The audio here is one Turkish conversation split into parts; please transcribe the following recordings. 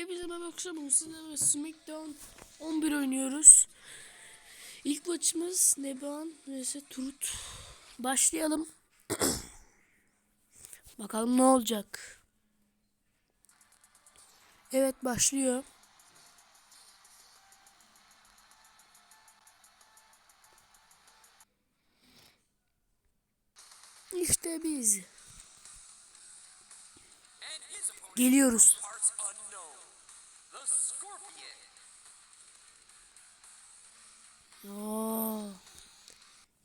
Hepinize merhaba akşam bugün sizlerle Smackdown 11 oynuyoruz. İlk maçımız Neban vs Turut. Başlayalım. Bakalım ne olacak. Evet başlıyor. İşte biz. Geliyoruz. Oo.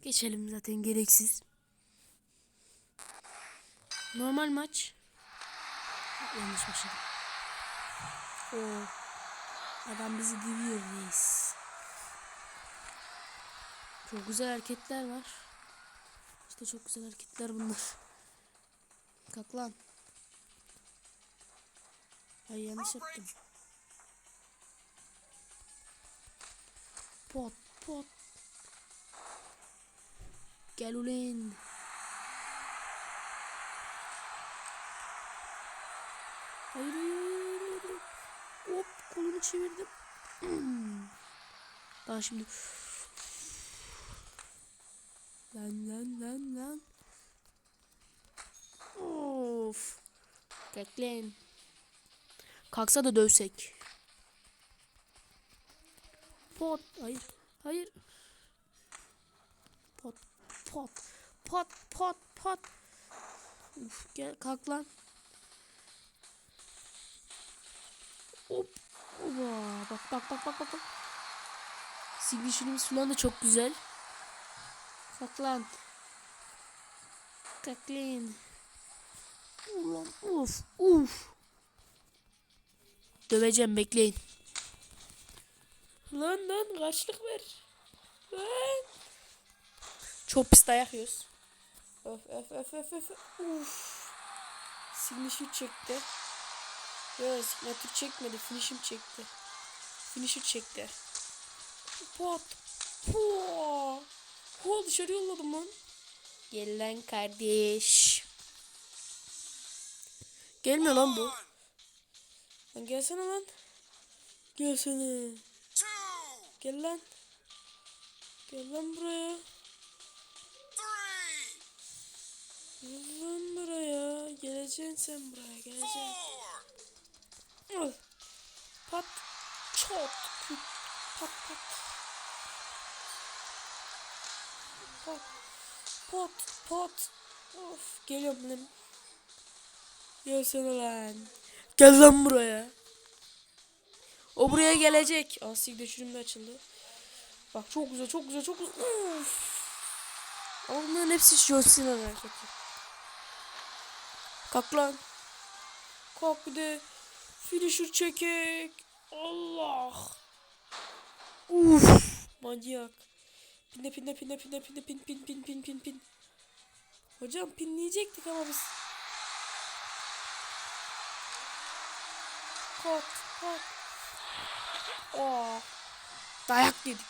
Geçelim zaten gereksiz. Normal maç. Yanlış başladım. Oo. Adam bizi diviyor reis. Çok güzel hareketler var. İşte çok güzel hareketler bunlar. Kalk lan. Ay yanlış yaptım. Pot pot. Gel ulan. Hayır hayır hayır, hayır. Hop kolumu çevirdim. Daha şimdi. Lan lan lan lan. Of. Bekleyin. Kalksa da dövsek. Pot. Hayır. Hayır. Pot. Pot. Pot. Pot. Pot. Uf, gel kalk lan. Hop. Oba. Bak bak bak bak bak. bak. Signature'ımız falan da çok güzel. Kalk lan. Kalk lan. Ulan uf uf. Döveceğim bekleyin. Lan lan karşılık ver. Lan. Çok pis dayak yiyoruz. Öf öf öf öf öf. Uf. Signature çekti. Yok signature çekmedi. Finish'im çekti. Finisher çekti. Pot. Po. Po dışarı yolladım lan. Gel lan kardeş. Gelmiyor lan bu. Lan gelsene lan. Gelsene. Gel lan. Gel lan buraya. Gel lan buraya. Geleceksin sen buraya. Geleceksin. Al. Pat. Küt. Pat pat. Pat. Pot. Pot. Of. Geliyorum lan. Gelsene lan. Gel lan buraya. O buraya gelecek. Aa signature'ım da açıldı. Bak çok güzel çok güzel çok güzel. Uf. Ama bunların hepsi John Cena'nın hareketi. Kalk lan. Kalk bir de finisher çekek. Allah. Uf. Manyak. Pinle pinle pinle pinle pinle pin pin pin pin pin pin. Hocam pinleyecektik ama biz. Kalk kalk. Oh. Dayak yedik.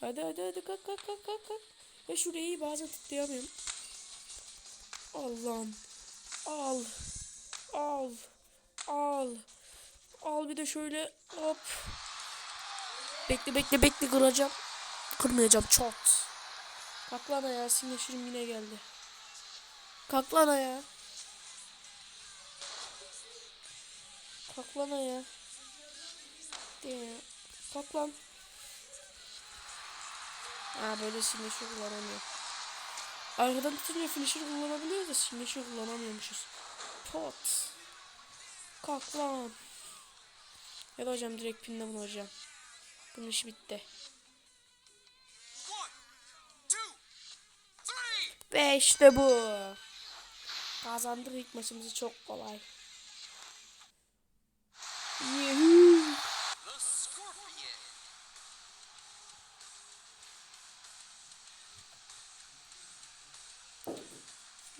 Hadi hadi hadi kalk kalk kalk kalk kalk. Ya şurayı bazen tıklayamıyorum. Allah'ım. Al. Al. Al. Al bir de şöyle hop. Bekle bekle bekle kıracağım. Kırmayacağım çok. Kalk lan ayağa sinirleşirim yine geldi. Kalk lan ayağa. Kalk lan ayağa. De. Kalk lan. Ha böyle sinirleşir kullanamıyor. Arkadan tutunca finisher kullanabiliyoruz da finisher kullanamıyormuşuz. Pot. Kalk lan. Ya da hocam direkt pinle bunu hocam. Bunun işi bitti. One, two, three. Ve işte bu. Kazandık ilk maçımızı çok kolay.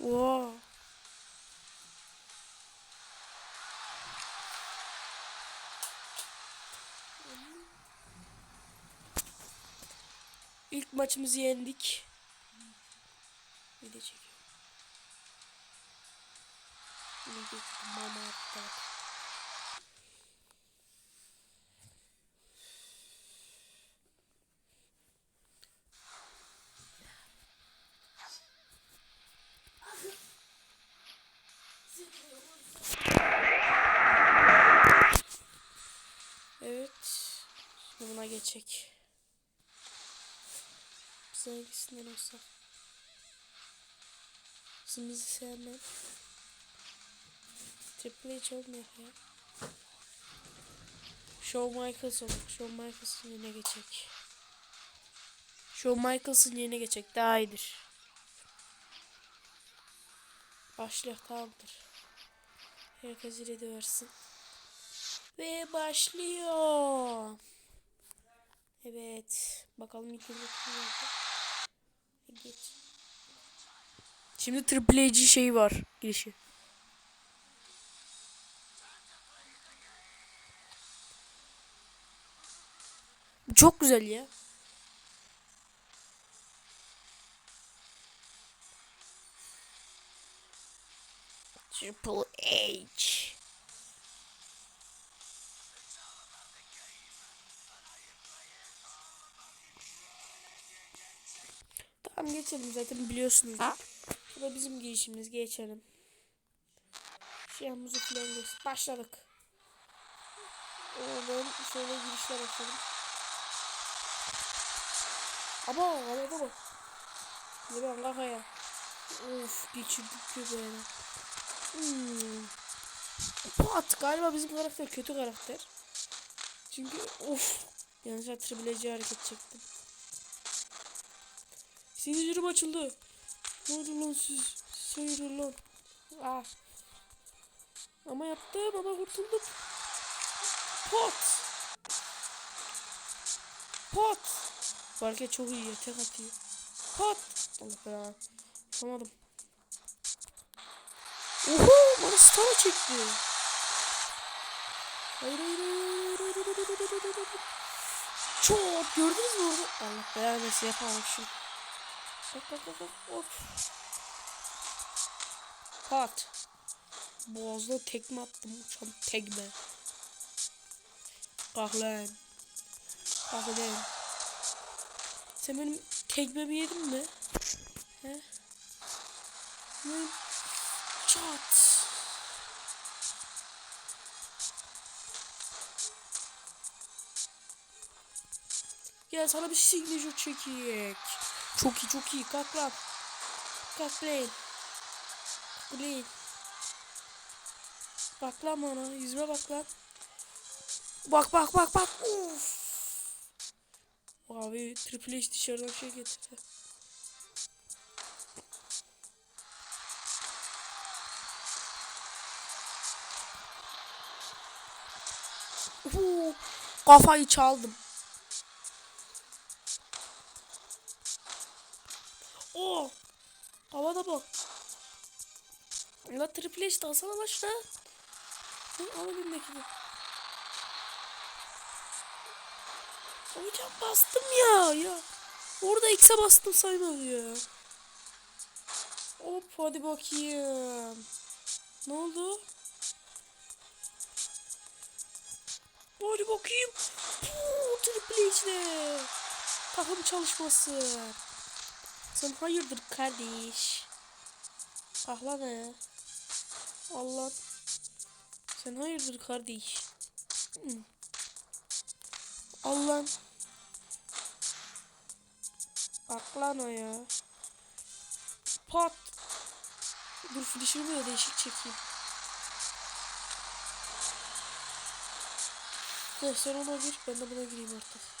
Wow. İlk maçımızı yendik. Video çekiyorum. Video çekiyorum. Zımızı sevmem. Triple H olmuyor ya. Shawn Michaels olur. Shawn Michaels'ın yerine geçecek. Shawn Michaels'ın yerine geçecek. Daha iyidir. Başlıyor tamamdır. Herkes ready versin. Ve başlıyor. Evet. Bakalım ilk önce kim olacak. Geç. Şimdi Triple H şeyi var. Girişi. Çok güzel ya. Triple H. Tamam geçelim zaten biliyorsunuz. Bu da bizim girişimiz geçelim. Falan göster. Başladık. Ben şöyle girişle başladım. Ama havada bak. Ne ben kafaya. Of geçirdik böyle. Hmm. Pat galiba bizim karakter kötü karakter. Çünkü of yanlış hatırlayacağı hareket çektim. Sinirlerim açıldı. Lan siz? Sayılır lan. Ah. Ama yaptım ama kurtuldum. Pot. Pot. Barke çok iyi tek atıyor. Pot. Allah be. Yapamadım. Oho bana stana çekti. Hayır hayır hayır hayır hayır hayır hayır hayır hayır. Çok gördünüz mü orada? Allah belanesi yapamamışım. Bak bak bak bak. Hop. Pat. Boğazına tekme attım. Uçan tekme. Kalk lan. Kalk lan. Sen benim tekmemi yedin mi? He? Benim çat. Gel sana bir signature çekeyim. Çok iyi çok iyi. Kalk lan. Kalk lan. Kalk lan. Bak lan bana. Yüzüme bak lan. Bak bak bak bak. Uf. Abi Triple H dışarıdan şey getirdi. Uhu, kafayı çaldım. Oo. Havada bak. La Triple H dalsana başla. Sen al elimdekini. Hocam bastım ya ya. Orada X'e bastım saymadı ya. Hop hadi bakayım. Ne oldu? Hadi bakayım. Puu, Triple H'le. Takım çalışması. Sen hayırdır kardeş? Ah lan he. Allah. Sen hayırdır kardeş? Hmm. Allah. Bak lan o ya. Pat. Dur finishimi de değişik çekeyim. Neyse ona gir ben de buna gireyim artık.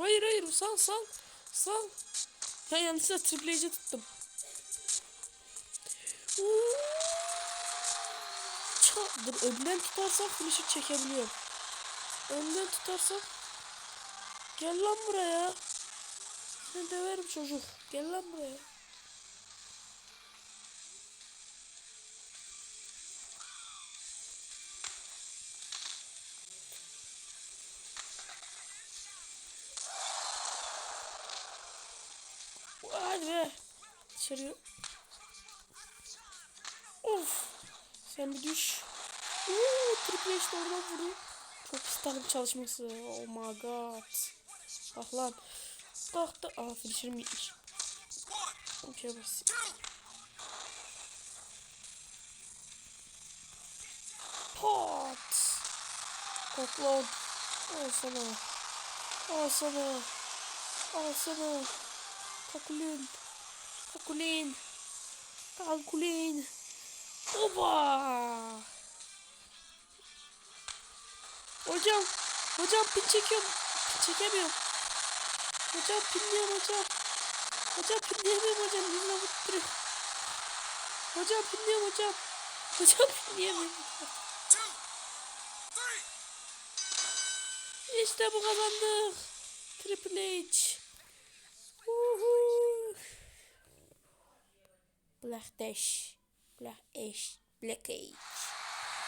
Hayır hayır sal sal. Sal. Ya yanlışlıkla triple H'e tuttum. Uuu. Ça- Dur önden tutarsam finisher çekebiliyorum. Önden tutarsam. Gel lan buraya. Seni döverim çocuk. Gel lan buraya. içeri. Of. Sen bir düş. Uuu triple işte oradan vurdu. Çok pis çalışması. Oh my god. Bak lan. Bak da. Ah, Aa finisherim gitmiş. Okey basit. Pot. Patlan. Al sana. Al sana. Al sana. Takılın. Kakulin. Kalkulin. Oba. Hocam. Hocam pin çekiyorum. Pin çekemiyorum. Hocam pinliyorum hocam. Hocam pinleyemiyorum hocam. Yüzüne vurduruyor. Hocam pinliyorum hocam. Hocam pinleyemiyorum. İşte bu kazandık. Triple H. Black Dash. Black Ash. Black H.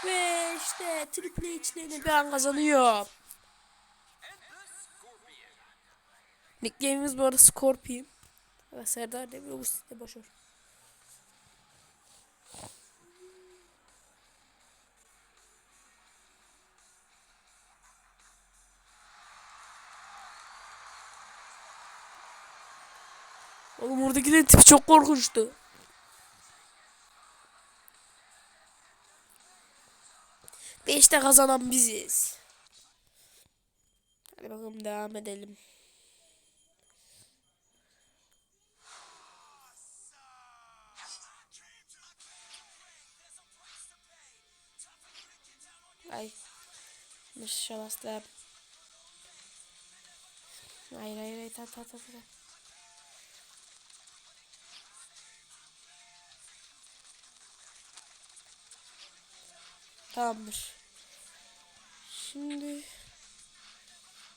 Ve işte Triple H'le ben kazanıyor. Nickname'imiz bu arada Scorpion. Ve Serdar Demir bu site başarı. Oğlum oradakilerin tipi çok korkunçtu. Beşte kazanan biziz. Hadi bakalım devam edelim. Ay. Maşallah. Hayır hayır hayır. Ta ta ta ta. Tamamdır. Şimdi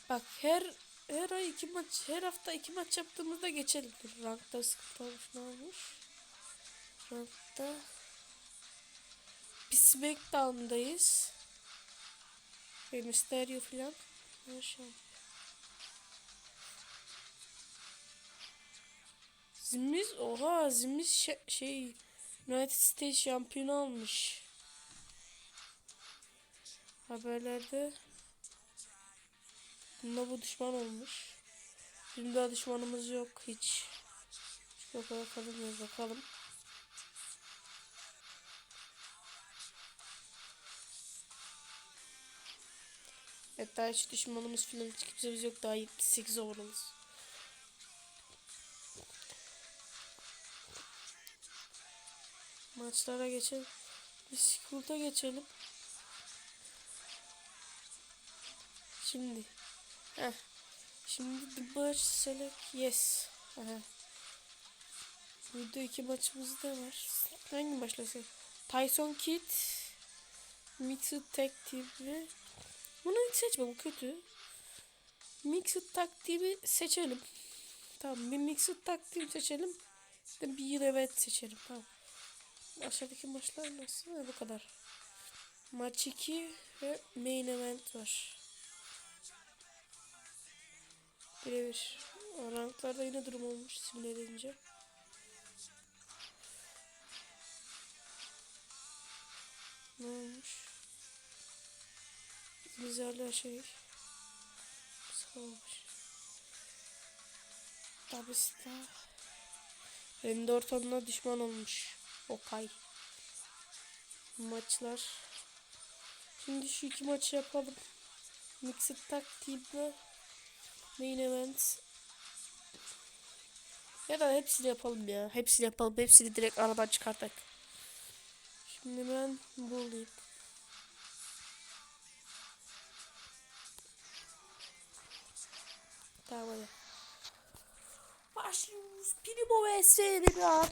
bak her her ay iki maç her hafta iki maç yaptığımızda geçelim. Rankta sıkıntı olmuş ne olmuş? Rankta bir Smackdown'dayız. Ve Mysterio falan. Maşallah. Zimiz oha Zimiz şey, United States şampiyonu almış. Haberlerde bunda bu düşman olmuş. Bizim daha düşmanımız yok hiç. Şu bakalım bir bakalım. Evet daha hiç düşmanımız falan hiç kimsemiz yok daha 78 overallız. Maçlara geçelim. Biz kulta geçelim. Şimdi. Heh. Şimdi the match select yes. Aha. Burada iki maçımız da var. Hangi başlasın? Tyson Kidd Mixed Tag Team mi? Bunu hiç seçme bu kötü. Mixed Tag Team'i seçelim. Tamam bir Mixed Tag Team seçelim. Bir bir evet seçelim. Tamam. Aşağıdaki maçlar nasıl? Bu kadar. Maç 2 ve main event var. Birebir. Ranklarda yine durum olmuş simüle edince. Ne olmuş? Güzel şey. Olmuş. Tabista. Benim de ortamına düşman olmuş. Okay. Maçlar. Şimdi şu iki maçı yapalım. Mixed Team'le Main Event. Ya da hepsini yapalım ya. Hepsini yapalım. Hepsini direkt aradan çıkartak. Şimdi ben bulayım. Tamam hadi. Başlıyoruz. Primo vs ya.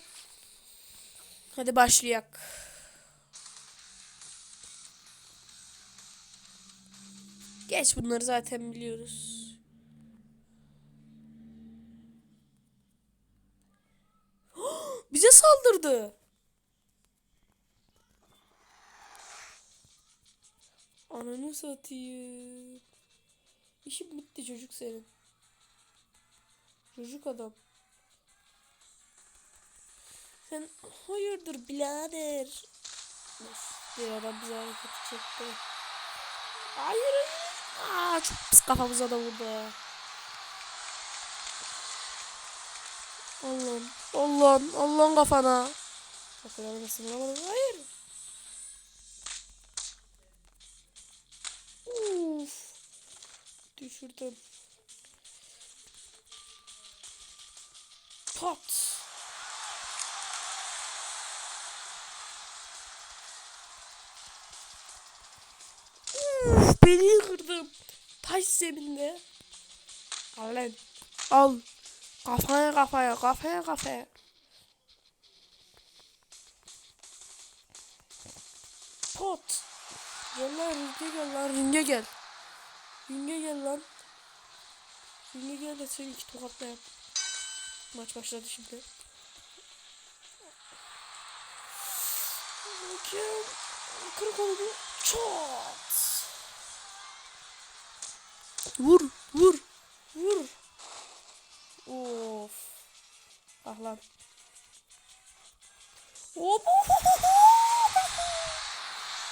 Hadi başlayak. Geç bunları zaten biliyoruz. Bize saldırdı. Ananı satayım. İşim bitti çocuk senin. Çocuk adam. Sen hayırdır birader? Of. Bir adam bize hareket çekti. Hayır. Aa, çok pis kafamıza da vurdu. Allah'ım. Allah'ım. Allah'ın kafana. Bak ölmesin. Vuramadım. Hayır. Uf. Düşürdüm. Pat. Uf, beni kırdım. Taş zeminde. Al lan. Al. Kafaya kafaya kafaya kafaya. Pot. Gel lan ringe gel lan ringe gel. Ringe gel lan. Ringe gel de seni iki tokatlayayım. Maç başladı şimdi. Bakayım. Kırık oldu. Çat. Vur, vur, vur. Of. Ah lan. Hop.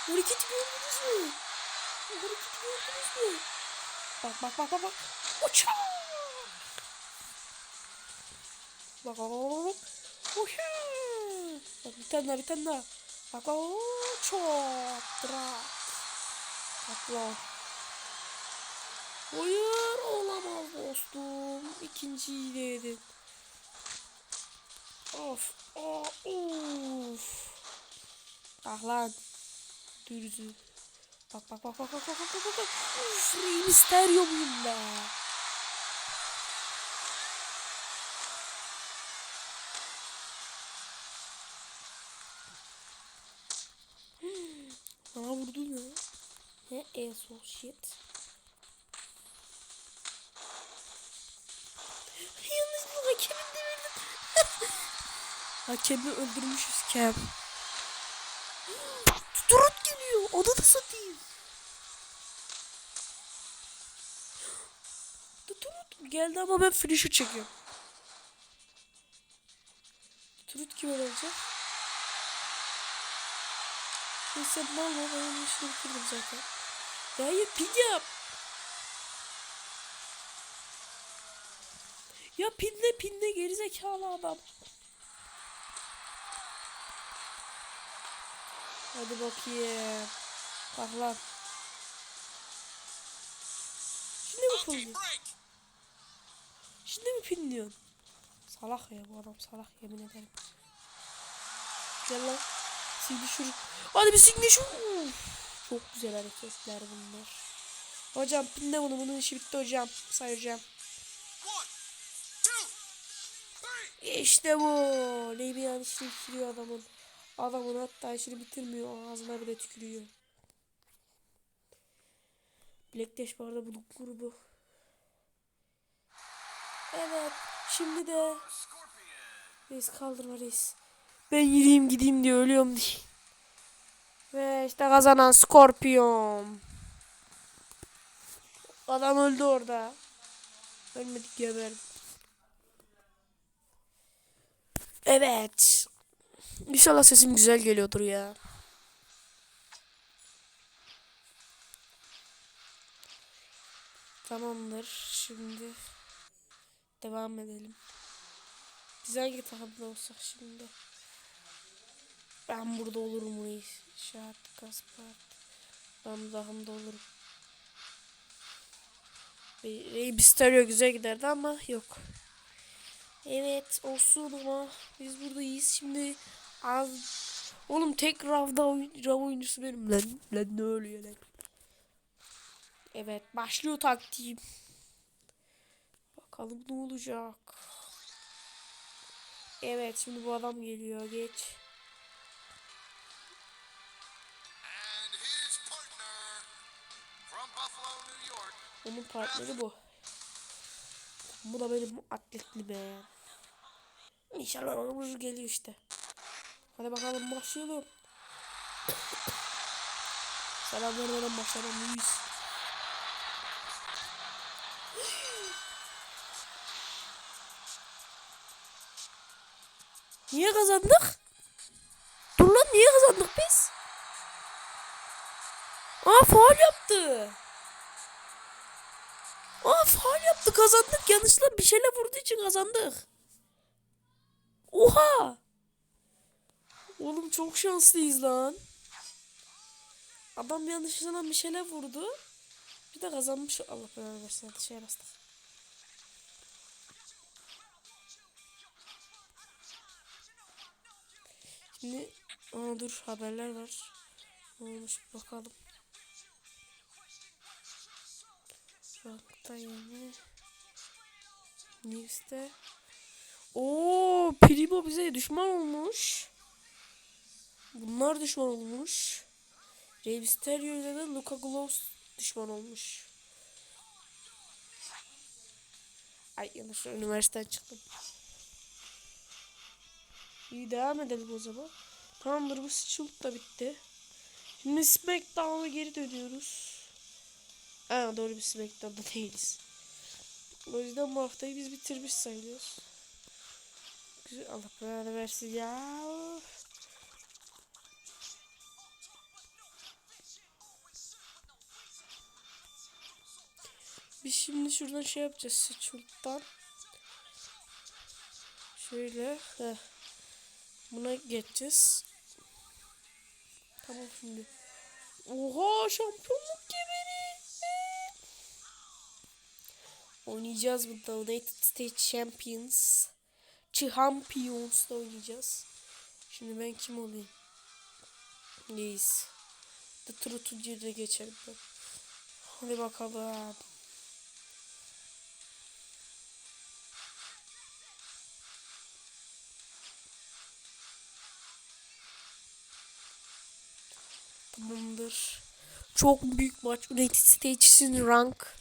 Hareketi gördünüz mü? Hareketi gördünüz mü? Bak bak bak bak bak. Uçak. Bak bak bak bak. Uçak. Bak bir tane daha bir tane daha. Bak bak. Çok. Bırak. Bak lan. Hayır olamaz dostum. İkinciyi de yedim. Of. Aa, of. Ah lan. Dürzü. Bak bak bak bak bak bak bak bak bak. Uf, Rey Mysterio muyum be? Bana vurdu ne? Ne asshole shit. Hakemi öldürmüşüz Kem. Turut geliyor. Onu da satayım. Turut geldi ama ben finish'i çekiyorum. Turut kime olacak? Neyse mal mı? Ben işini bitirdim zaten. Ya hayır pin yap. Ya pinle pinle gerizekalı adam. Hadi bakayım. Bak lan. Şimdi mi break. Şimdi mi pinliyorsun? Salak ya bu adam salak yemin ederim. Gel lan. Signature. Hadi bir. Uf, Çok güzel hareketler bunlar. Hocam pinle bunu. Bunun işi bitti hocam. Sayacağım. İşte bu. Lebian işini bitiriyor adamın. Adamın hatta işini bitirmiyor. Ağzına bile tükürüyor. Black Dash bu arada bunun grubu. Evet. Şimdi de reis kaldırma reis. Ben yürüyeyim gideyim diye ölüyorum diye. Ve işte kazanan Scorpion. Adam öldü orada. Ölmedik geberdi. Evet. İnşallah sesim güzel geliyordur ya. Tamamdır. Şimdi devam edelim. Biz hangi takımda olsak şimdi? Ben burada olurum reis. Şart, Kaspar. Ben bu takımda olurum. Bir Rey Mysterio güzel giderdi ama yok. Evet olsun ama biz buradayız şimdi az. Oğlum tek ravda rav oyuncusu benim. Lan lan ne oluyor lan? Evet başlıyor taktiğim. Bakalım ne olacak? Evet şimdi bu adam geliyor geç. Onun partneri bu. Bu da benim atletli be. İnşallah onun geliyor işte Hadi bakalım başlayalım. Selamünaleyküm başlayalım Luis. Niye kazandık? Dur lan niye kazandık biz? Aa faul yaptı. Aa faul yaptı kazandık. Yanlışlıkla bir şeyle vurduğu için kazandık. Oha. Oğlum çok şanslıyız lan. Adam yanlışlıkla bir şeyle vurdu. Bir de kazanmış. Allah belanı versin. Şeye bastık. Şimdi aa dur haberler var. Ne olmuş bakalım. Rankta yeni. News'te. Oo, Primo bize düşman olmuş. Bunlar düşman olmuş. Rey Mysterio ile de Luka Gloves düşman olmuş. Ay yanlış üniversiteden çıktım. İyi devam edelim o zaman. Tamamdır bu Shield da bitti. Şimdi Smackdown'a geri dönüyoruz. Aa doğru bir Smackdown'da değiliz. O yüzden bu haftayı biz bitirmiş sayılıyoruz. Güzel Allah belanı versin ya. Biz şimdi şuradan şey yapacağız. Şuradan. Şöyle. Heh. Buna geçeceğiz. Tamam şimdi. Oha şampiyonluk kemeri. Oynayacağız bunda United States Champions. Champions'da oynayacağız. Şimdi ben kim olayım? Neyiz? The Truth'un yerine geçelim ben. Hadi bakalım. Tamamdır. Çok büyük maç. United States'in rank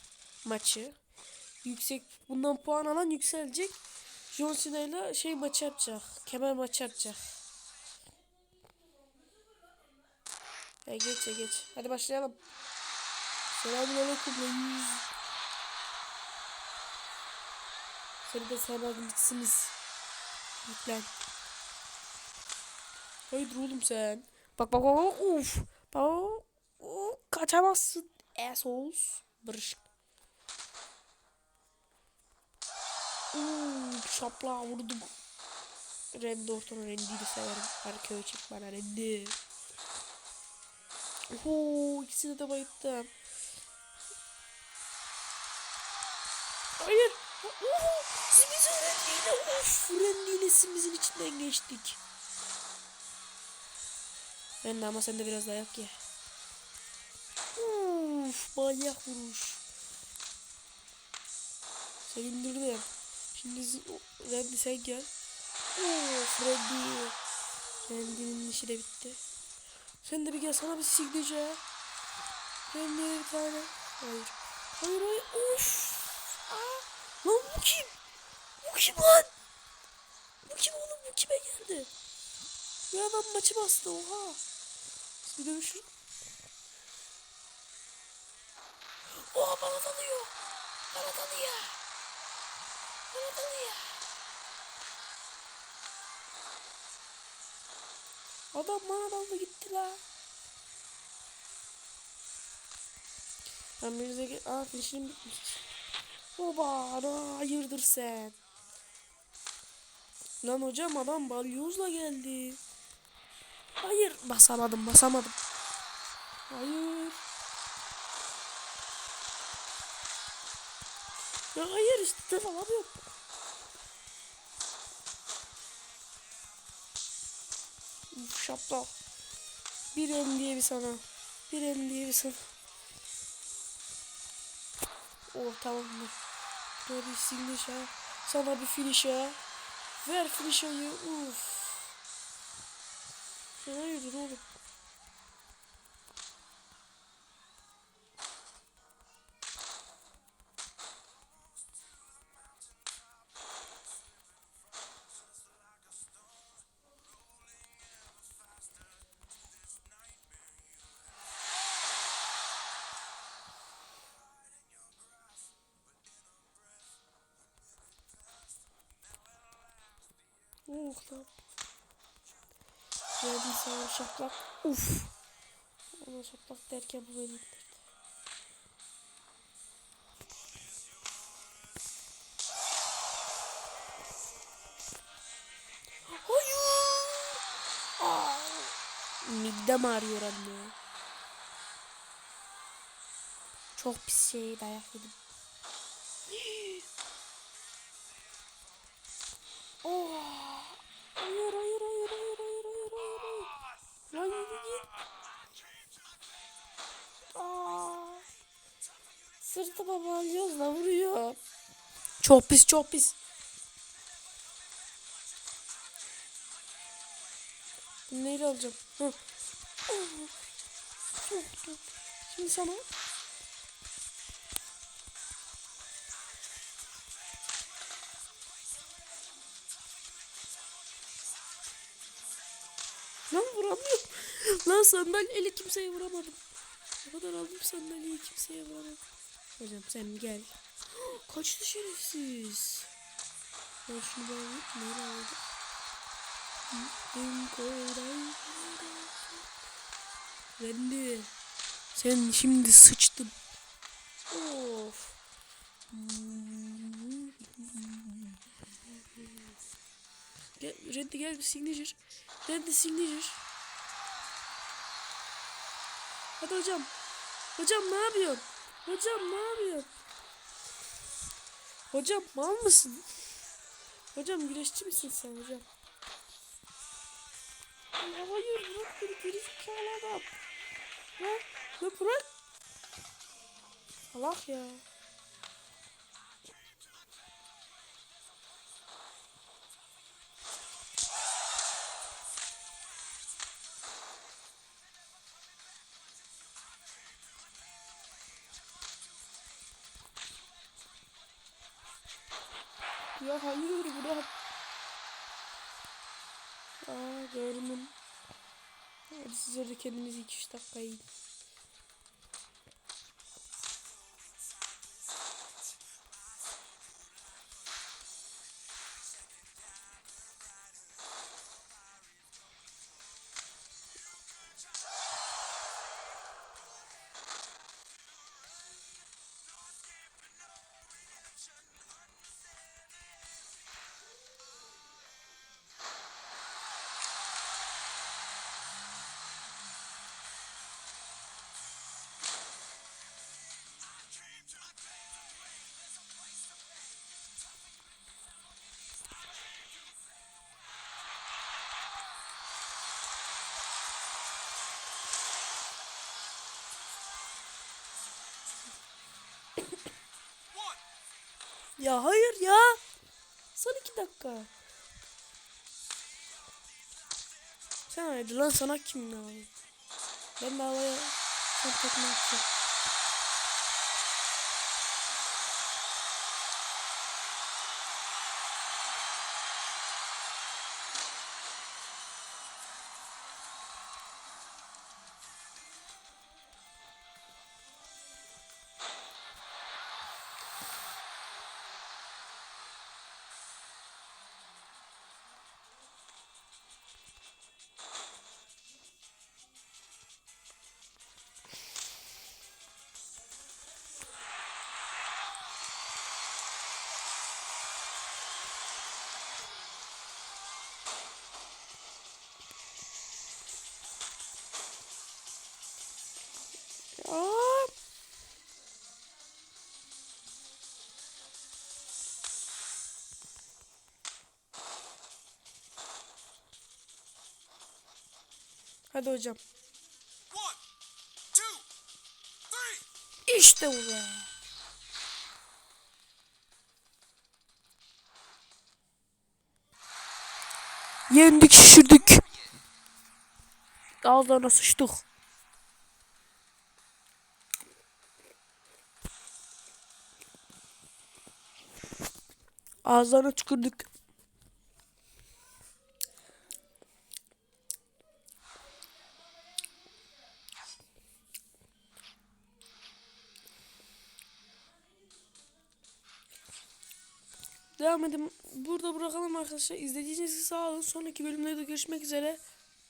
maçı. Yüksek bundan puan alan yükselecek. John Cena ile şey maçı yapacak. Kemer maçı yapacak. Ya geç ya geç. Hadi başlayalım. Selamünaleyküm reis. Seni de sevmezdim bitsiniz. Lütfen. Hayır oğlum sen. Bak bak bak uf. Uf, kaçamazsın. Assholes. Barış. Uuu şapla vurdum. Randy Orton'u Randy'yi severim. Arkaya çek bana Randy. Oho ikisini de bayıttım. Hayır. Oho Simiz Randy'yle of Randy'yle Simiz'in içinden geçtik. Ben de ama sen de biraz dayak ye. Uf, manyak vuruş. Sevindirdim. Şimdi Randy sen gel. Of Randy. Randy'nin işi de bitti. Sen de bir gel sana bir signature. Randy'ye bir tane. Hayır. Hayır hayır. Of. Aa. Lan bu kim? Bu kim lan? Bu kim oğlum? Bu kime geldi? Ya adam maçı bastı oha. Bir dövüşün. Oha bana dalıyor. Bana dalıyor. Bana dalıyor. Adam bana daldı gitti la. Ben bir de aa finishim bitmiş. Oba ana hayırdır sen. Lan hocam adam balyozla geldi. Hayır basamadım basamadım. Hayır. Ya hayır işte alamıyorum. Şapla. Bir el diye bir sana. Bir el diye bir sana. Oh tamam mı? Böyle ha. Sana bir finish ha. Ver finish'ı. Uf. Hayırdır oğlum? Sana şaplak. Uf. Ona şaplak derken bu beni. Aa, midem ağrıyor anne. Çok pis şey dayak yedim. Oh. Hayır hayır. hayır. Lan yürü git. Aa. Sırtıma balyozla vuruyor. Çok pis çok pis. Neyle alacağım? Hı. Şimdi sana. Vuramıyorum. Lan sandalyeyle kimseye vuramadım. O kadar aldım sandalyeyi kimseye vuramadım. Hocam sen gel. Kaçtı şerefsiz. Ben şunu alayım. Neyle. Ben de. Sen şimdi sıçtın. Of. Gel, Reddi gel bir signature. Reddi signature. Hadi hocam. Hocam ne yapıyorsun? Hocam ne yapıyorsun? Hocam mal mısın? Hocam güreşçi misin sen hocam? Ya hayır bırak beni geri zekalı adam. Lan lan bırak. Salak ya. Hayır bırak. Aa görünüm. Hadi siz orada kendinizi 2-3 dakika yiyin. Ya hayır ya. Son iki dakika. Sen haydi lan sana kim ne abi? Ben de havaya son tekme atacağım. Hadi hocam. İşte bu be. Yendik şişirdik. Ağzına sıçtık. Ağzına tükürdük. Devam edin. Burada bırakalım arkadaşlar. İzlediğiniz için sağ olun. Sonraki bölümlerde görüşmek üzere.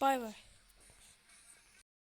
Bay bay.